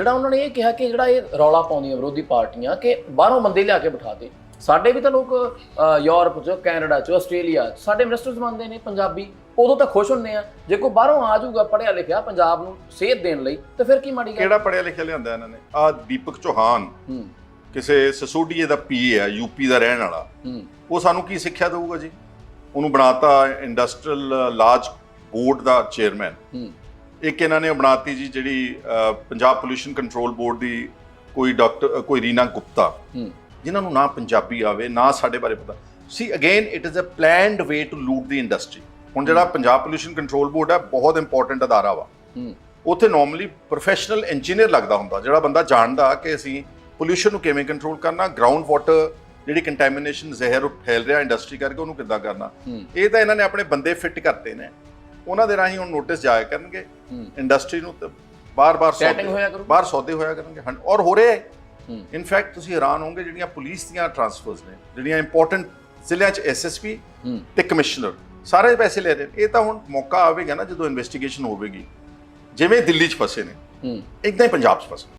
ਜਿਹੜਾ ਉਹਨਾਂ ਨੇ ਇਹ ਕਿਹਾ ਕਿ ਜਿਹੜਾ ਇਹ ਰੌਲਾ ਪਾਉਂਦੀਆਂ ਵਿਰੋਧੀ ਪਾਰਟੀਆਂ ਕਿ ਬਾਹਰੋਂ ਬੰਦੇ ਲਿਆ ਕੇ ਬਿਠਾ ਦੇ। ਸਾਡੇ ਵੀ ਤਾਂ ਲੋਕ ਯੂਰਪ 'ਚ ਕੈਨੇਡਾ 'ਚ ਆਸਟ੍ਰੇਲੀਆ 'ਚ ਸਾਡੇ ਮਿਨਿਸਟਰਸ ਮੰਨਦੇ ਨੇ ਪੰਜਾਬੀ ਉਦੋਂ ਤਾਂ ਖੁਸ਼ ਹੁੰਦੇ ਆ। ਜੇ ਕੋਈ ਬਾਹਰੋਂ ਆ ਜਾਊਗਾ ਪੜ੍ਹਿਆ ਲਿਖਿਆ ਪੰਜਾਬ ਨੂੰ ਸੇਧ ਦੇਣ ਲਈ ਤਾਂ ਫਿਰ ਕੀ ਮਾੜੀ ਗੱਲ? ਕਿਹੜਾ ਪੜਿਆ ਲਿਖਿਆ ਲਿਆਂਦਾ ਇਹਨਾਂ ਨੇ? ਆ ਦੀਪਕ ਚੌਹਾਨ ਕਿਸੇ ਸਸੋਡੀਏ ਦਾ ਪੀਏ ਆ ਯੂਪੀ ਦਾ ਰਹਿਣ ਵਾਲਾ। ਉਹ ਸਾਨੂੰ ਕੀ ਸਿੱਖਿਆ ਦੇਊਗਾ ਜੀ? ਉਹਨੂੰ ਬਣਾਤਾ ਇੰਡਸਟਰੀਅਲ ਲਾਜ ਬੋਰਡ ਦਾ ਚੇਅਰਮੈਨ ਇੱਕ ਇਹਨਾਂ ਨੇ ਬਣਾਤੀ ਜੀ ਜਿਹੜੀ ਪੰਜਾਬ ਪੋਲੂਸ਼ਨ ਕੰਟਰੋਲ ਬੋਰਡ ਦੀ ਕੋਈ ਡਾਕਟਰ ਕੋਈ ਰੀਨਾ ਗੁਪਤਾ ਜਿਨ੍ਹਾਂ ਨੂੰ ਨਾ ਪੰਜਾਬੀ ਆਵੇ ਨਾ ਸਾਡੇ ਬਾਰੇ ਪਤਾ। ਸੀ again it is a planned way to loot the industry ਹੁਣ ਜਿਹੜਾ ਪੰਜਾਬ ਪੋਲੂਸ਼ਨ ਕੰਟਰੋਲ ਬੋਰਡ ਹੈ ਬਹੁਤ ਇੰਪੋਰਟੈਂਟ ਅਦਾਰਾ ਵਾ। ਉੱਥੇ ਨਾਰਮਲੀ ਪ੍ਰੋਫੈਸ਼ਨਲ ਇੰਜੀਨੀਅਰ ਲੱਗਦਾ ਹੁੰਦਾ ਜਿਹੜਾ ਬੰਦਾ ਜਾਣਦਾ ਕਿ ਅਸੀਂ ਪੋਲੂਸ਼ਨ ਨੂੰ ਕਿਵੇਂ ਕੰਟਰੋਲ ਕਰਨਾ ਗਰਾਊਂਡ ਵਾਟਰ ਜਿਹੜੀ ਕੰਟੈਮੀਨੇਸ਼ਨ ਜ਼ਹਿਰ ਫੈਲ ਰਿਹਾ ਇੰਡਸਟਰੀ ਕਰਕੇ ਉਹਨੂੰ ਕਿੱਦਾਂ ਕਰਨਾ। ਇਹ ਤਾਂ ਇਹਨਾਂ ਨੇ ਆਪਣੇ ਬੰਦੇ ਫਿੱਟ ਕਰਤੇ ਨੇ। ਉਹਨਾਂ ਦੇ ਰਾਹੀਂ ਹੁਣ ਨੋਟਿਸ ਜਾਇਆ ਕਰਨਗੇ। ਇੰਡਸਟਰੀ ਨੂੰ ਤੇ ਬਾਰ-ਬਾਰ ਕਰੂ। ਬਾਹਰ ਸੌਦੇ ਹੋਇਆ ਕਰਨਗੇ। ਹਾਂ, ਔਰ ਹੋ ਰਿਹਾ ਇਨਫੈਕਟ ਤੁਸੀਂ ਹੈਰਾਨ ਹੋਵੋਗੇ ਜਿਹੜੀਆਂ ਪੁਲਿਸ ਦੀਆਂ ਟਰਾਂਸਫਰਸ ਨੇ ਜਿਹੜੀਆਂ ਇੰਪੋਰਟੈਂਟ ਜ਼ਿਲ੍ਹਿਆਂ 'ਚ ਐਸਐਸਪੀ ਤੇ ਕਮਿਸ਼ਨਰ ਸਾਰੇ ਪੈਸੇ ਲੈ ਰਹੇ ਨੇ। ਇਹ ਤਾਂ ਹੁਣ ਮੌਕਾ ਆਵੇਗਾ ਨਾ ਜਦੋਂ ਇਨਵੈਸਟੀਗੇਸ਼ਨ ਹੋਵੇਗੀ। ਜਿਵੇਂ ਦਿੱਲੀ 'ਚ ਫਸੇ ਨੇ। ਇਦਾਂ ਹੀ ਪੰਜਾਬ 'ਚ ਫਸੇ